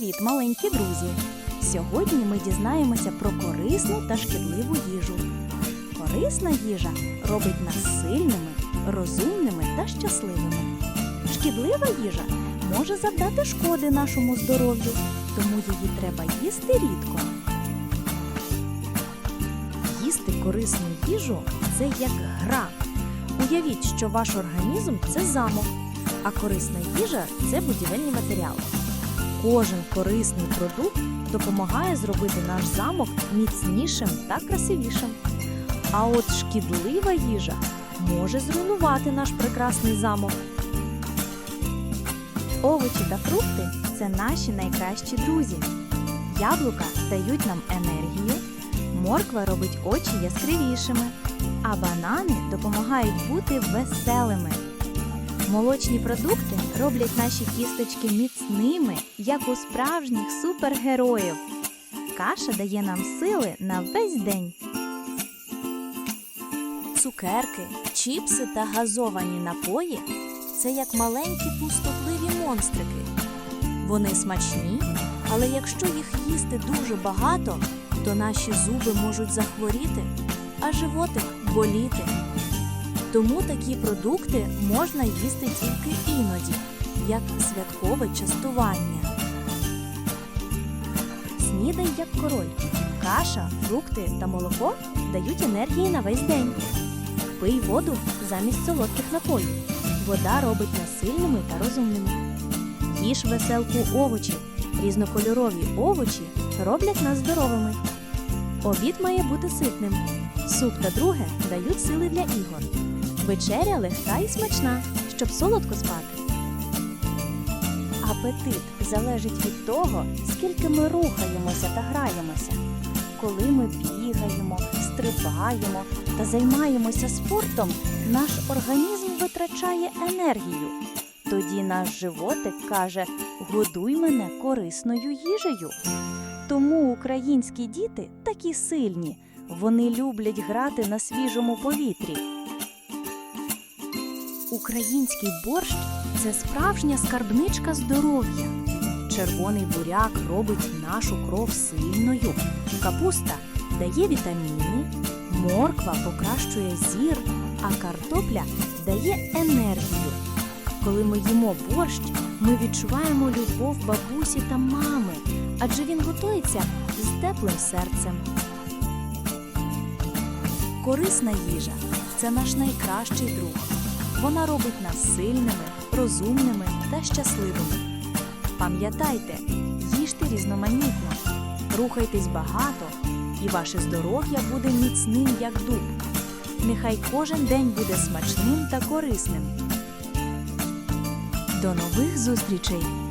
Привіт, маленькі друзі! Сьогодні ми дізнаємося про корисну та шкідливу їжу. Корисна їжа робить нас сильними, розумними та щасливими. Шкідлива їжа може завдати шкоди нашому здоров'ю, тому її треба їсти рідко. Їсти корисну їжу це як гра. Уявіть, що ваш організм це замок, а корисна їжа це будівельні матеріали. Кожен корисний продукт допомагає зробити наш замок міцнішим та красивішим. А от шкідлива їжа може зруйнувати наш прекрасний замок. Овочі та фрукти це наші найкращі друзі. Яблука дають нам енергію, морква робить очі яскравішими, а банани допомагають бути веселими. Молочні продукти роблять наші кісточки міцними, як у справжніх супергероїв. Каша дає нам сили на весь день. Цукерки, чіпси та газовані напої це як маленькі пустотливі монстрики. Вони смачні, але якщо їх їсти дуже багато, то наші зуби можуть захворіти, а животик боліти. Тому такі продукти можна їсти тільки іноді, як святкове частування. Снідай як король. Каша, фрукти та молоко дають енергії на весь день. Пий воду замість солодких напоїв. Вода робить нас сильними та розумними. Їж веселку овочі. Різнокольорові овочі роблять нас здоровими. Обід має бути ситним. Суп та друге дають сили для ігор. Вечеря легка і смачна, щоб солодко спати. Апетит залежить від того, скільки ми рухаємося та граємося. Коли ми бігаємо, стрибаємо та займаємося спортом, наш організм витрачає енергію. Тоді наш животик каже: Годуй мене корисною їжею. Тому українські діти такі сильні. Вони люблять грати на свіжому повітрі. Український борщ це справжня скарбничка здоров'я. Червоний буряк робить нашу кров сильною. Капуста дає вітаміни, морква покращує зір, а картопля дає енергію. Коли ми їмо борщ, ми відчуваємо любов бабусі та мами, адже він готується з теплим серцем. Корисна їжа це наш найкращий друг. Вона робить нас сильними, розумними та щасливими. Пам'ятайте, їжте різноманітно, рухайтесь багато, і ваше здоров'я буде міцним, як дуб. Нехай кожен день буде смачним та корисним. До нових зустрічей!